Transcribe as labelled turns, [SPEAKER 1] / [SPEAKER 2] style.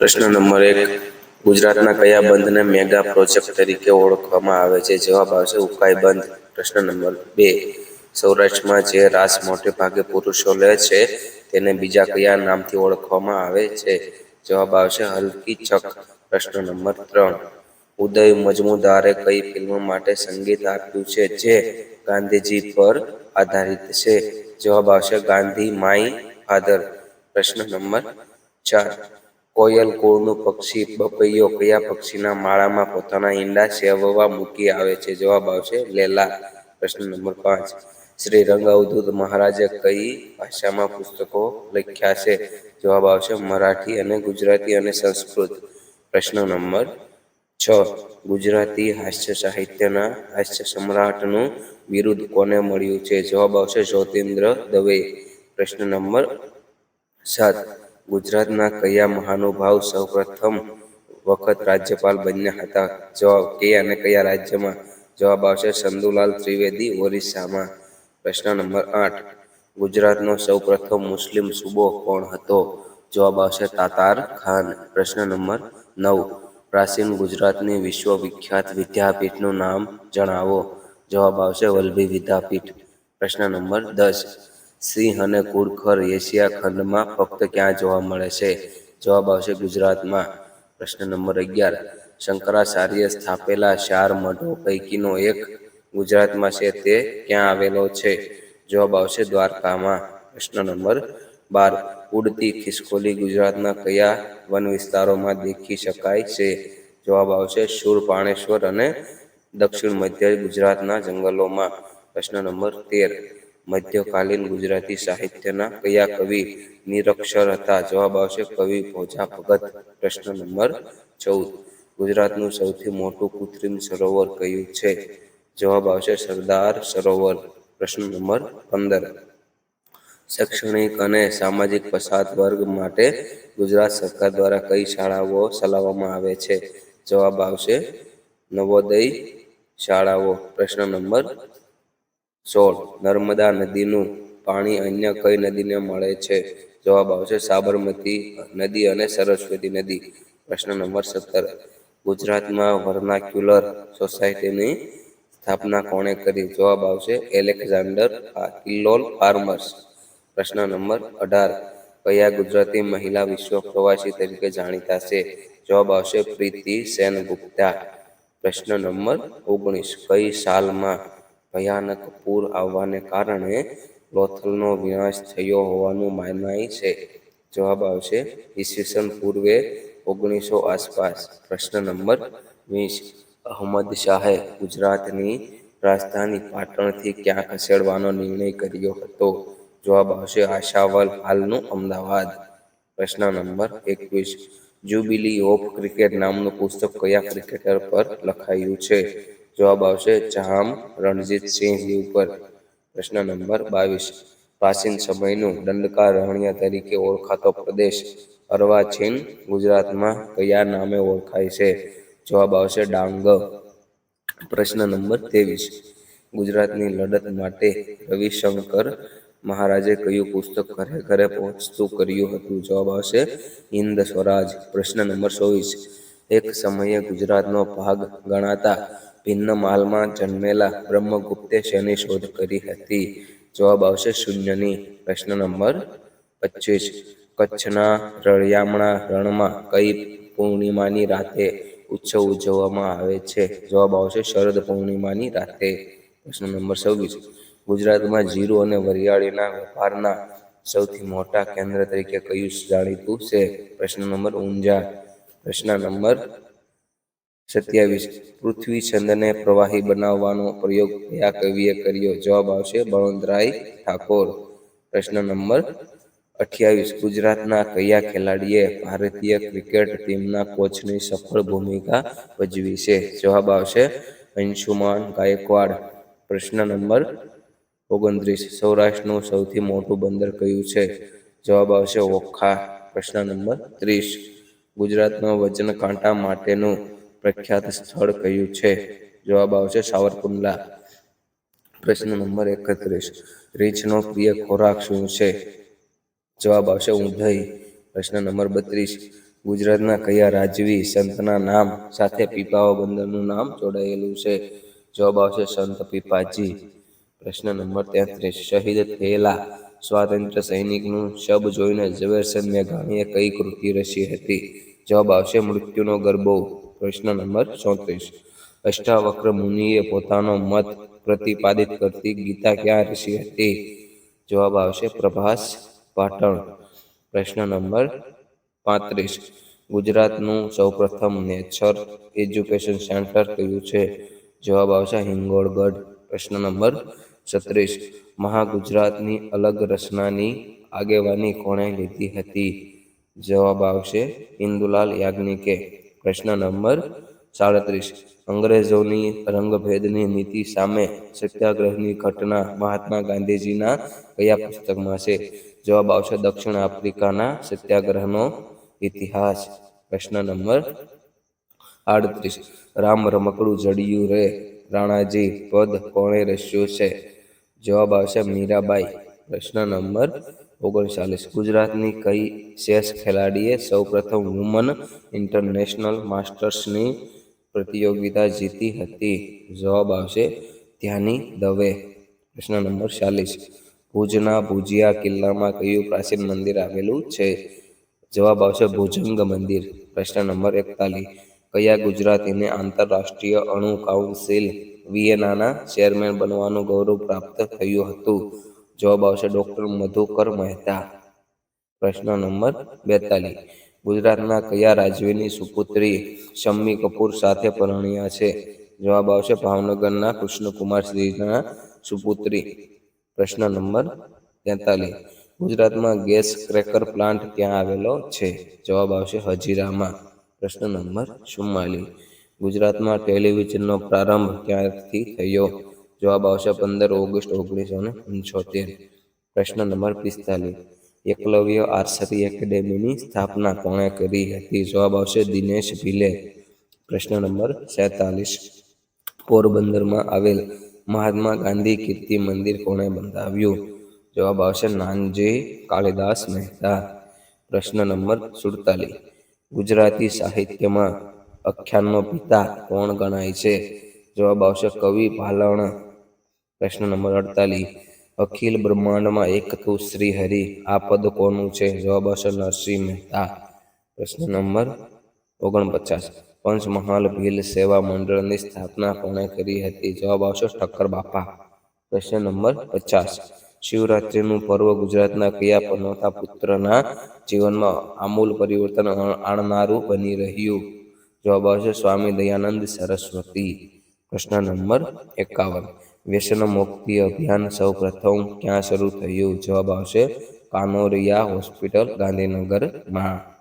[SPEAKER 1] પ્રશ્ન નંબર એક, ગુજરાતના કયા બંધને મેગા પ્રોજેક્ટ તરીકે ઓળખવામાં આવે છે? જવાબ આવશે ઉકાઈ બંધ. પ્રશ્ન નંબર બે, સૌરાષ્ટ્રમાં જે રાસ મોટે ભાગે પુરુષો લે છે, તેને બીજા કયા નામથી ઓળખવામાં આવે છે? જવાબ આવશે હલકી ચક પ્રશ્ન નંબર ત્રણ, ઉદય મજમુદારે કઈ ફિલ્મ માટે સંગીત આપ્યું છે જે ગાંધીજી પર આધારિત છે? જવાબ આવશે ગાંધી માય ફાધર. પ્રશ્ન નંબર ચાર કોયલ, કુળનું પક્ષી, બપૈયો કયા પક્ષીના માળામાં પોતાના ઈંડા સેવવા મૂકી આવે છે. જવાબ આવશે લેલા. પ્રશ્ન નંબર પાંચ. શ્રી રંગ અવધૂત મહારાજે કઈ ભાષામાં પુસ્તકો લખ્યા છે? જવાબ આવશે મરાઠી અને ગુજરાતી અને સંસ્કૃત. પ્રશ્ન નંબર છ. ગુજરાતી હાસ્ય સાહિત્યના હાસ્ય સમ્રાટનું વિરુદ્ધ કોને મળ્યું છે? જવાબ આવશે જ્યોતિન્દ્ર દવે. પ્રશ્ન નંબર સાત. ગુજરાતના કયા મહાનુભાવ સૌપ્રથમ વખત રાજ્યપાલ બન્યા હતા? જવાબ કયા અને કયા રાજ્યમાં? જવાબ આવશે ચંદુલાલ ત્રિવેદી, ઓરિસ્સામાં. પ્રશ્ન નંબર આઠ. ગુજરાતનો સૌપ્રથમ મુસ્લિમ સૂબો કોણ હતો? જવાબ આવશે તાતાર ખાન. પ્રશ્ન નંબર નવ. પ્રાચીન ગુજરાતની વિશ્વવિખ્યાત વિદ્યાપીઠનું નામ જણાવો. જવાબ આવશે વલ્લભી વિદ્યાપીઠ. પ્રશ્ન નંબર દસ. સિંહ અને કુરખર એશિયા ખંડમાં ફક્ત ક્યાં જોવા મળે છે? જવાબ આવશે ગુજરાતમાં. પ્રશ્ન નંબર અગિયાર. શંકરાચાર્ય સ્થાપેલા ચાર મઠો પૈકીનો એક ગુજરાતમાં છે તે ક્યાં આવેલો છે? જવાબ આવશે દ્વારકામાં. પ્રશ્ન નંબર બાર. ઉડતી ખિસકોલી ગુજરાતના કયા વન વિસ્તારોમાં દેખી શકાય છે? જવાબ આવશે શૂરપાણેશ્વર અને દક્ષિણ મધ્ય ગુજરાતના જંગલોમાં. પ્રશ્ન નંબર તેર. મધ્યકાલીન ગુજરાતી સાહિત્યના કયા કવિ નિરક્ષર હતા? જવાબ આવશે કવિ ભોજા ભગત, પ્રશ્ન નંબર ચૌદ. ગુજરાતનું સૌથી મોટું કૃત્રિમ સરોવર કયું છે? જવાબ આવશે સરદાર સરોવર, પ્રશ્ન નંબર પંદર. શૈક્ષણિક અને સામાજિક પછાત વર્ગ માટે ગુજરાત સરકાર દ્વારા કઈ શાળાઓ ચલાવવામાં આવે છે? જવાબ આવશે નવોદય શાળાઓ, પ્રશ્ન નંબર સોળ નર્મદા નદીનું પાણી અન્ય કઈ નદીને મળે છે? જવાબ આવશે સાબરમતી નદી અને સરસ્વતી નદી. પ્રશ્ન નંબર સત્તર. ગુજરાતમાં વર્નાક્યુલર સોસાયટીની સ્થાપના કોણે કરી? જવાબ આવશે એલેક્ઝાન્ડર કિલ્લોલ ફાર્મર્સ પ્રશ્ન નંબર અઢાર. કયા ગુજરાતી મહિલા વિશ્વ પ્રવાસી તરીકે જાણીતા છે? જવાબ આવશે પ્રીતિ સેનગુપ્તા. પ્રશ્ન નંબર ઓગણીસ. કઈ સાલમાં ભયાનક પૂર આવવાને કારણે લોથલનો વિનાશ થયો હોવાનું માનાય છે. જવાબ આવશે, ઈસવીસન પૂર્વે ઓગણીસો આસપાસ. પ્રશ્ન નંબર વીસ, અહમદ શાહે ગુજરાતની રાજધાની પાટણથી ક્યાં ખસેડવાનો નિર્ણય કર્યો હતો? જવાબ આવશે, આશાવલ હાલનું અમદાવાદ. પ્રશ્ન નંબર એકવીસ જ્યુબિલી ઓફ ક્રિકેટ નામનું પુસ્તક કયા ક્રિકેટર પર લખાયું છે? જવાબ આવશે જામ રણજીતસિંહજી ઉપર. પ્રશ્ન નંબર બાવીસ. પ્રાચીન સમયનું દંડકાર રણ્ય તરીકે ઓળખાતો પ્રદેશ અર્વાચીન ગુજરાતમાં કયા નામે ઓળખાય છે? જવાબ આવશે ડાંગ. પ્રશ્ન નંબર ત્રેવીસ. ગુજરાતની લડત માટે રવિશંકર મહારાજે કયું પુસ્તક ઘરે ઘરે પહોંચતું કર્યું હતું? જવાબ આવશે હિન્દ સ્વરાજ. પ્રશ્ન નંબર ચોવીસ. એક સમયે ગુજરાતનો ભાગ ગણાતા ભિન્નમાલમાં જન્મેલા બ્રહ્મગુપ્તે શેની શોધ કરી હતી? જવાબ આવશે શૂન્યની. પ્રશ્ન નંબર પચીસ. કચ્છના રળિયામણા રણમાં કઈ પૂર્ણિમાની રાતે ઉત્સવ ઉજવવામાં આવે છે? જવાબ આવશે શરદ પૂર્ણિમાની રાતે. પ્રશ્ન નંબર છવ્વીસ. ગુજરાતમાં જીરું અને વરિયાળીના વેપારના સૌથી મોટા કેન્દ્ર તરીકે કયું જાણીતું છે? પ્રશ્ન નંબર ઊંઝા. પ્રશ્ન નંબર સત્યાવીસ. પૃથ્વી છંદને પ્રવાહી બનાવવાનો પ્રયોગ કયા કવિએ કર્યો? જવાબ આવશે બળવંતરાય ઠાકોર. પ્રશ્ન નંબર અઠ્યાવીસ. ગુજરાતના કયા ખેલાડીએ ભારતીય ક્રિકેટ ટીમના કોચની સફળ ભૂમિકા ભજવી છે? જવાબ આવશે અંશુમાન ગાયકવાડ. પ્રશ્ન નંબર ઓગણત્રીસ. સૌરાષ્ટ્રનું સૌથી મોટું બંદર કયું છે? જવાબ આવશે ઓખા. પ્રશ્ન નંબર ત્રીસ. ગુજરાતનો વજન કાંટા માટેનું પ્રખ્યાત સ્થળ કયું છે? જવાબ આવશે સાવરકુંડલા. પ્રશ્ન નંબર એકત્રીસ. રીંછનો પ્રિય ખોરાક શું છે? જવાબ આવશે ઊંધઈ. પ્રશ્ન નંબર બત્રીસ. ગુજરાતના કયા રાજવી સંતના નામ સાથે પીપાવા બંદરનું નામ જોડાયેલું છે? જવાબ આવશે સંત પીપાજી. પ્રશ્ન નંબર તેત્રીસ. શહીદ થયેલા સ્વાતંત્ર્ય સૈનિકનું શબ જોઈને ઝવેરચંદ મેઘાણીએ કઈ કૃતિ રચી હતી? જવાબ આવશે મૃત્યુનો ગરબો. પ્રશ્ન નંબર ચોત્રીસ. અષ્ટાવક્ર મુનિએ પોતાનો મત પ્રતિપાદિત કરતી ગીતા ક્યાં રચી હતી? જવાબ આવશે પ્રભાસ પાટણ. પ્રશ્ન નંબર પાંત્રીસ. ગુજરાતનું સૌપ્રથમ નેચર એજ્યુકેશન સેન્ટર કયું છે? જવાબ આવશે હિંગોળગઢ. પ્રશ્ન નંબર છત્રીસ. મહાગુજરાતની અલગ રચનાની આગેવાની કોણે લીધી હતી? જવાબ આવશે ઇન્દુલાલ યાજ્ઞિકે. પ્રશ્ન નંબર સાડત્રીસ. અંગ્રેજોની રંગભેદની નીતિ સામે સત્યાગ્રહની ઘટના મહાત્મા ગાંધીજીના કયા પુસ્તકમાં છે? જવાબ આવશે દક્ષિણ આફ્રિકાના સત્યાગ્રહનો ઇતિહાસ. પ્રશ્ન નંબર આડત્રીસ. રામ રમકડું જડિયું રે, રાણાજી પદ કોણે રચ્યું છે? જવાબ આવશે મીરાબાઈ. પ્રશ્ન નંબર ઓગણચાલીસ. ગુજરાતની કઈ ચેસ ખેલાડીએ સૌપ્રથમ વુમન ઇન્ટરનેશનલ માસ્ટર્સની પ્રતિયોગિતા જીતી હતી? જવાબ આવશે ધ્યાની દવે. પ્રશ્ન નંબર ચાલીસ. ભુજના ભુજિયા કિલ્લામાં કયું પ્રાચીન મંદિર આવેલું છે? જવાબ આવશે ભુજંગ મંદિર. પ્રશ્ન નંબર એકતાલીસ. કયા ગુજરાતીને આંતરરાષ્ટ્રીય અણુ કાઉન્સિલ વિયેનાના ચેરમેન બનવાનું ગૌરવ પ્રાપ્ત થયું હતું? જવાબ આવશે ડોક્ટર મધુકર મહેતા. પ્રશ્ન નંબર બેતાલીસ. ગુજરાતના કયા રાજવીની સુપુત્રી શમ્મી કપૂર સાથે પરણ્યા છે? જવાબ આવશે ભાવનગરના કૃષ્ણકુમાર શ્રીના સુપુત્રી. પ્રશ્ન નંબર તેતાલીસ. ગુજરાતમાં ગેસ ક્રેકર પ્લાન્ટ ક્યાં આવેલો છે? જવાબ આવશે હજીરામાં. પ્રશ્ન નંબર ચુમ્માલીસ. ગુજરાતમાં ટેલિવિઝનનો પ્રારંભ ક્યાંથી થયો? જવાબ આવશે પંદર ઓગસ્ટ ઓગણીસો ને છોતેર પ્રશ્ન નંબર પિસ્તાલીસ. એકલવ્ય આર્સરી એકેડેમીની સ્થાપના કોણે કરી હતી? જવાબ આવશે દિનેશ ભીલે. પ્રશ્ન નંબર સેતાલીસ. પોરબંદરમાં આવેલ મહાત્મા ગાંધી કીર્તિ મંદિર કોણે બંધાવ્યું? જવાબ આવશે નાનજી કાલિદાસ મહેતા. પ્રશ્ન નંબર સુડતાલીસ. ગુજરાતી સાહિત્યમાં આખ્યાનનો પિતા કોણ ગણાય છે? જવાબ આવશે કવિ ભાલણ. પ્રશ્ન નંબર અડતાલીસ. અખિલ બ્રહ્માંડમાં એક તું શ્રી હરિ, આ પદ કોનું છે? જવાબ હશે નરસિંહ મહેતા. પ્રશ્ન નંબર ઓગણપચાસ. પંચમહાલ ભીલ સેવા મંડળની સ્થાપના કોણે કરી હતી? જવાબ આવશે ઠક્કર બાપા. પ્રશ્ન નંબર પચાસ. શિવરાત્રિનું પર્વ ગુજરાતના કયા પનોતા પુત્રના જીવનમાં આમૂલ પરિવર્તન આણનારું બની રહ્યું? જવાબ આવશે સ્વામી દયાનંદ સરસ્વતી. પ્રશ્ન નંબર એકાવન. વ્યસન મુક્તિ અભિયાન સૌ પ્રથમ ક્યાં શરૂ થયું? જવાબ આવશે. કાનોરિયા હોસ્પિટલ ગાંધીનગરમાં.